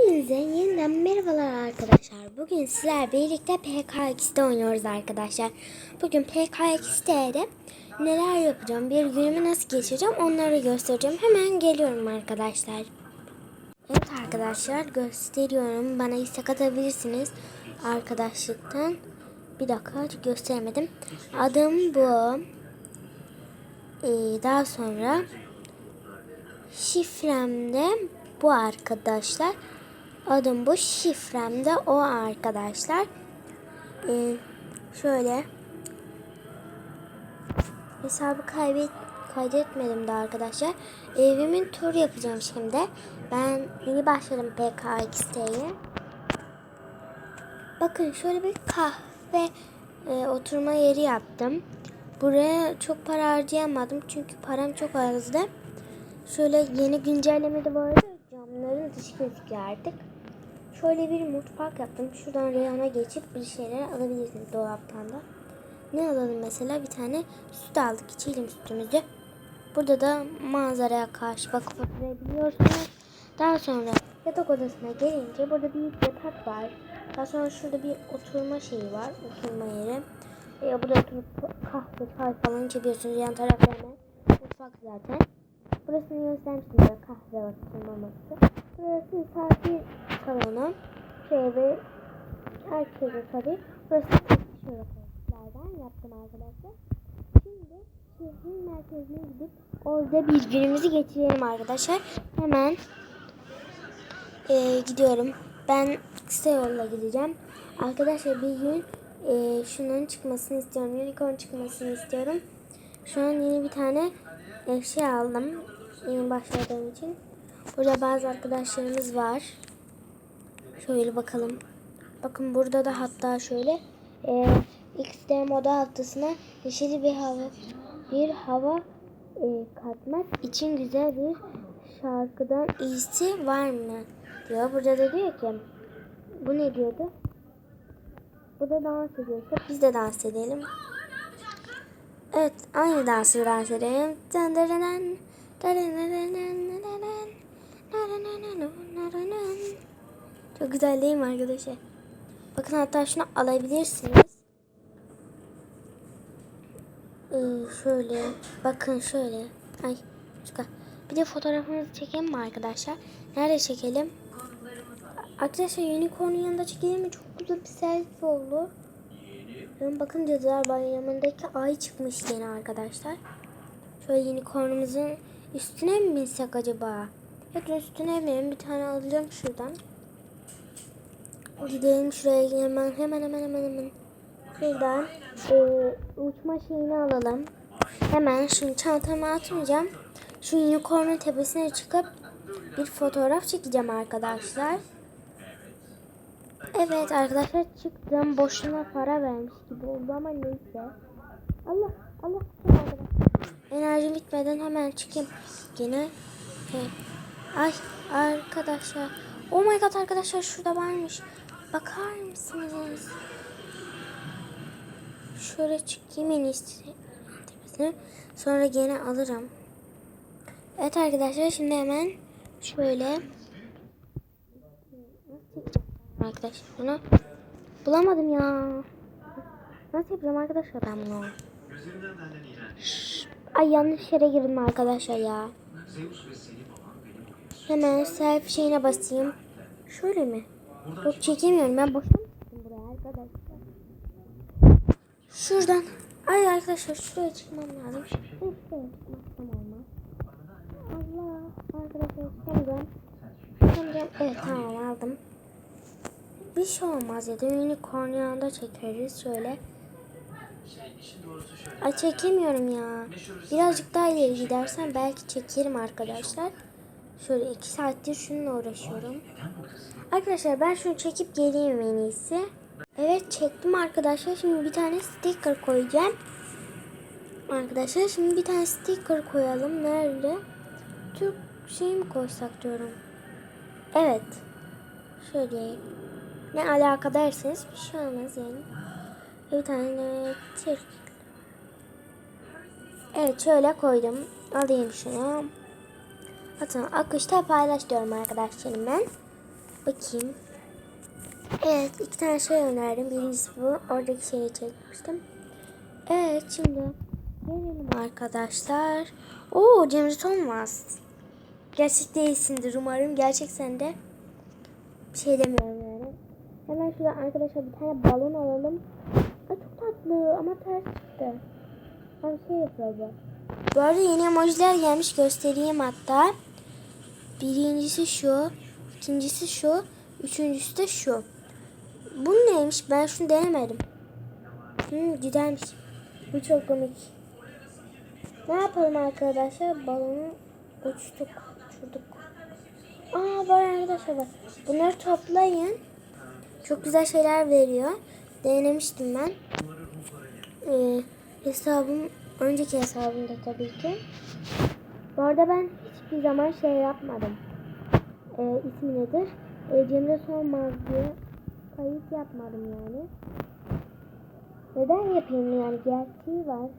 Hepinize yeniden merhabalar arkadaşlar. Bugün sizler birlikte PKX'de oynuyoruz arkadaşlar. Bugün PKX'de neler yapacağım, bir günümü nasıl geçireceğim onları göstereceğim. Hemen geliyorum arkadaşlar. Evet arkadaşlar gösteriyorum. Bana istek atabilirsiniz arkadaşlıktan. Bir dakika gösteremedim. Adım bu. Ee, daha sonra şifrem de bu arkadaşlar. Adım bu. Şifrem de o arkadaşlar. Ee, şöyle hesabı kaybet kaydetmedim de arkadaşlar. Evimin tur yapacağım şimdi. Ben yeni başladım PKX'ye. Bakın şöyle bir kahve e, oturma yeri yaptım. Buraya çok para harcayamadım çünkü param çok azdı. Şöyle yeni güncelleme de vardı. Camların dışı gözüküyor artık. Şöyle bir mutfak yaptım. Şuradan reyona geçip bir şeyler alabilirsiniz dolaptan da. Ne alalım mesela? Bir tane süt aldık. İçelim sütümüzü. Burada da manzaraya karşı bakıp oturabiliyorsunuz. Daha sonra yatak odasına gelince burada bir yatak var. Daha sonra şurada bir oturma şeyi var. Oturma yeri. E, burada oturup kahve, çay falan içebiliyorsunuz. Yan tarafta hemen mutfak zaten. Burasını göstermiştim böyle kahve var oturmaması. Burası misafir salonu. Şey ve herkese tabii. Burası şöyle koltuklardan yaptım arkadaşlar. Şimdi şehrin merkezine gidip orada bir günümüzü geçirelim arkadaşlar. Hemen e, gidiyorum. Ben kısa yolla gideceğim. Arkadaşlar bir gün e, şunun çıkmasını istiyorum. Unicorn çıkmasını istiyorum. Şu an yeni bir tane eşya aldım. Yeni başladığım için. Burada bazı arkadaşlarımız var. Şöyle bakalım. Bakın burada da hatta şöyle e, XD moda haftasına neşeli bir hava bir hava e, katmak için güzel bir şarkıdan iyisi var mı? diyor. Burada da diyor ki bu ne diyordu? Bu da dans ediyorsa biz de dans edelim. Evet aynı dansı dans edelim. Dın dın dın dın. Dın Çok güzel değil mi arkadaşlar? Bakın hatta şunu alabilirsiniz. Ee, şöyle bakın şöyle. Ay çıkar. Bir de fotoğrafımızı çekelim mi arkadaşlar? Nerede çekelim? Arkadaşlar unicorn'un yanında çekelim mi? Çok güzel bir selfie olur. Yani bakın Cadılar Bayramı'ndaki ay çıkmış yine arkadaşlar. Şöyle unicorn'umuzun üstüne mi binsek acaba? Evet üstüne binelim. Bir tane alacağım şuradan. Gidelim şuraya hemen hemen hemen hemen hemen. Şuradan e, uçma şeyini alalım. Hemen şimdi çantama atmayacağım. Şu unicorn'un tepesine çıkıp bir fotoğraf çekeceğim arkadaşlar. Evet arkadaşlar çıktım. Boşuna para vermiş gibi oldu ama neyse. Allah Allah arkadaşlar. Enerji bitmeden hemen çıkayım. Yine hey. Ay arkadaşlar. Oh my god arkadaşlar şurada varmış. Bakar mısınız? Şöyle çıkayım en iyisi. Sonra gene alırım. Evet arkadaşlar şimdi hemen şöyle arkadaşlar bunu bulamadım ya. Nasıl yapacağım arkadaşlar ben bunu? Şşş. Ay yanlış yere girdim arkadaşlar ya. Hemen selfie şeyine basayım. Şöyle mi? Yok çekemiyorum ben boşuna mı çıktım buraya arkadaşlar? Şuradan. Ay arkadaşlar şuraya çıkmam lazım. Allah arkadaşlar çıkamayacağım. Çıkamayacağım. Evet tamam aldım. Bir şey olmaz ya da unicorn yanında çekeriz şöyle. Ay çekemiyorum ya. Birazcık daha ileri gidersen belki çekerim arkadaşlar. Şöyle iki saattir şununla uğraşıyorum. Arkadaşlar ben şunu çekip geleyim en iyisi. Evet çektim arkadaşlar. Şimdi bir tane sticker koyacağım. Arkadaşlar şimdi bir tane sticker koyalım. Nerede? Türk şey mi koysak diyorum. Evet. Şöyle. Ne alaka derseniz bir şey olmaz yani. Bir tane Türk. Evet şöyle koydum. Alayım şunu. Atın akışta paylaş diyorum arkadaşlarım ben. Bakayım. Evet iki tane şey önerdim. Birincisi bu. Oradaki şeyi çekmiştim. Evet şimdi gelelim arkadaşlar. Oo Cemre Thomas. Gerçek değilsindir umarım. Gerçek sende. Bir şey demiyorum yani. Hemen şuradan arkadaşlar bir tane balon alalım. Ay çok tatlı ama ters çıktı. Ama şey yapıyor bu. Bu arada yeni emojiler gelmiş göstereyim hatta. Birincisi şu. ikincisi şu. Üçüncüsü de şu. Bu neymiş? Ben şunu denemedim. Hmm, güzelmiş. Bu çok komik. Ne yapalım arkadaşlar? Balonu uçtuk. Uçurduk. Aa var arkadaşlar bak. Bunları toplayın. Çok güzel şeyler veriyor. Denemiştim ben. Ee, hesabım önceki hesabımda tabii ki. Bu arada ben hiçbir zaman şey yapmadım. Ee, ismi nedir? Ee, Cemre Solmaz diye kayıt yapmadım yani. Neden yapayım yani gerçeği var.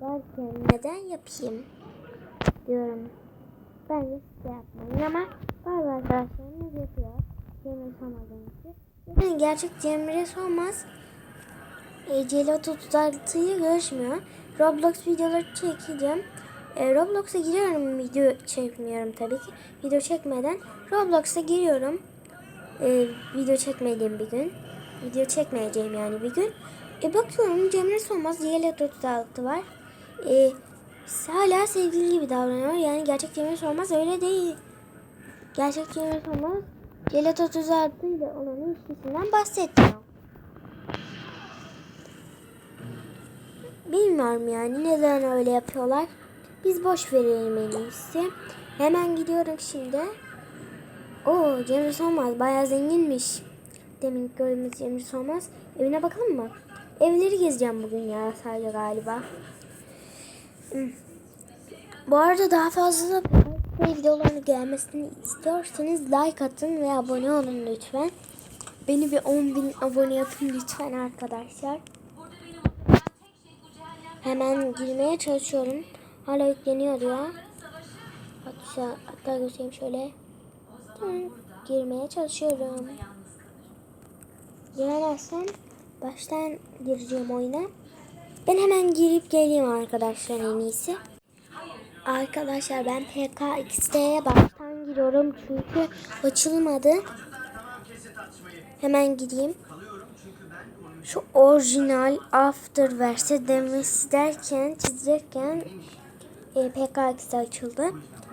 Varken neden yapayım diyorum. Siz de yapmayın ama bazı arkadaşlarımız yapıyor. Cemre Solmaz'ın için. Yani gerçek Cemre Solmaz e, Celat 36'yı görüşmüyor. Roblox videoları çekeceğim. E, Roblox'a giriyorum video çekmiyorum tabii ki. Video çekmeden Roblox'a giriyorum. E, video çekmediğim bir gün. Video çekmeyeceğim yani bir gün. E, bakıyorum Cemre Solmaz Celat 36 var. E, hala sevgili gibi davranıyor. Yani gerçek Cemre Solmaz öyle değil. Gerçek Cemre Solmaz Celat 36 ile olan ilişkisinden bahsetmiyor. Bilmiyorum yani neden öyle yapıyorlar. Biz boş verelim en iyisi. Hemen gidiyorum şimdi. Oo Cemre Solmaz bayağı zenginmiş. Demin gördüğümüz Cemre Solmaz. Evine bakalım mı? Evleri gezeceğim bugün ya sadece galiba. Hmm. Bu arada daha fazla videoların gelmesini istiyorsanız like atın ve abone olun lütfen. Beni bir 10.000 abone yapın lütfen arkadaşlar. Hemen girmeye çalışıyorum. Hala yükleniyor diyor. Hatta, hatta göstereyim şöyle. Hı, girmeye çalışıyorum. Giremezsem baştan gireceğim oyuna. Ben hemen girip geleyim arkadaşlar en iyisi. Arkadaşlar ben PKXD'ye baştan giriyorum çünkü açılmadı. Hemen gideyim. Şu orijinal Afterverse demesi derken çizecekken e, PKX açıldı.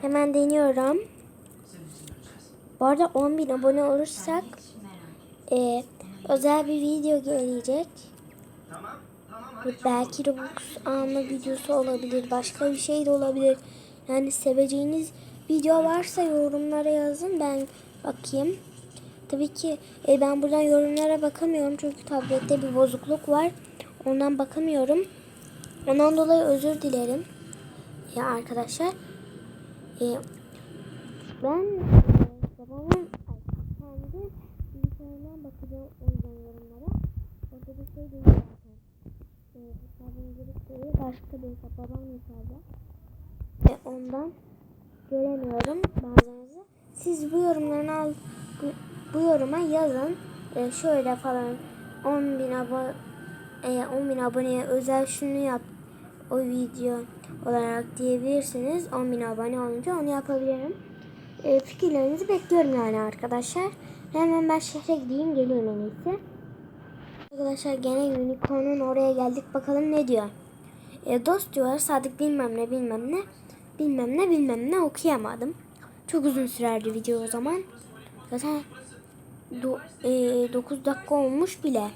Hemen deniyorum. Bu arada 10.000 abone olursak e, özel bir video gelecek. Belki Robux alma videosu olabilir. Başka bir şey de olabilir. Yani seveceğiniz video varsa yorumlara yazın. Ben bakayım. Tabii ki e, ben buradan yorumlara bakamıyorum. Çünkü tablette bir bozukluk var. Ondan bakamıyorum. Ondan dolayı özür dilerim. Ya arkadaşlar. E, ben e, babamın kendi bilgisayarından bakacağım o yüzden yorumlara. Orada bir şey değil zaten. E, hesabım girip değil. Başka bir hesap babam hesabı. E, ondan göremiyorum bazılarınızı. Siz bu yorumlarını al bu, yoruma yazın. E, şöyle falan 10 bin abone e, 10 bin aboneye özel şunu yap o video olarak diyebilirsiniz. 10 bin abone olunca onu yapabilirim. E, fikirlerinizi bekliyorum yani arkadaşlar. Hemen ben şehre gideyim geleyim en iyisi. Arkadaşlar gene Unicorn'un oraya geldik. Bakalım ne diyor. E, dost diyor Sadık bilmem ne bilmem ne. Bilmem ne bilmem ne okuyamadım. Çok uzun sürerdi video o zaman. Zaten do, e, 9 dakika olmuş bile.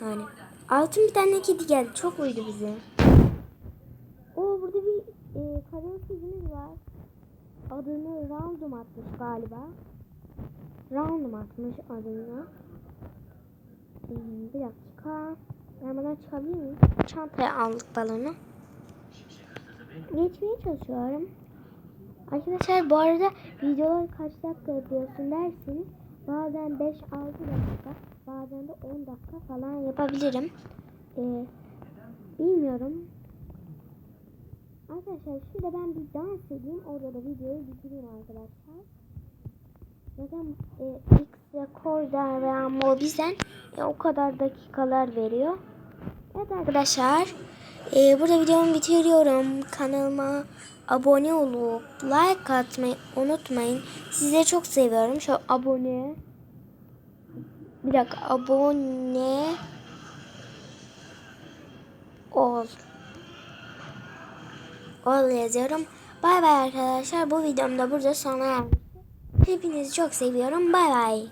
Yani altın bir tane kedi geldi. Çok uydu bize. Burada bir e, kadın kızımız var. Adını Random atmış galiba. Random atmış adını. E, bir dakika. Ben buradan çıkabilir miyim? Çantaya aldık balonu. Geçmeye çalışıyorum. Arkadaşlar bu arada videolar kaç dakika yapıyorsun derseniz bazen 5-6 dakika bazen de 10 dakika falan yapabilirim. Ee, bilmiyorum. Arkadaşlar şurada ben bir dans edeyim. Orada da videoyu bitireyim arkadaşlar. Zaten e, X Recorder veya Mobizen e, o kadar dakikalar veriyor. Evet arkadaşlar. E, burada videomu bitiriyorum. Kanalıma abone olup like atmayı unutmayın. Sizleri çok seviyorum. Şu abone. Bir dakika abone ol. Ol yazıyorum. Bay bay arkadaşlar. Bu videom da burada sona erdi. Hepinizi çok seviyorum. Bay bay.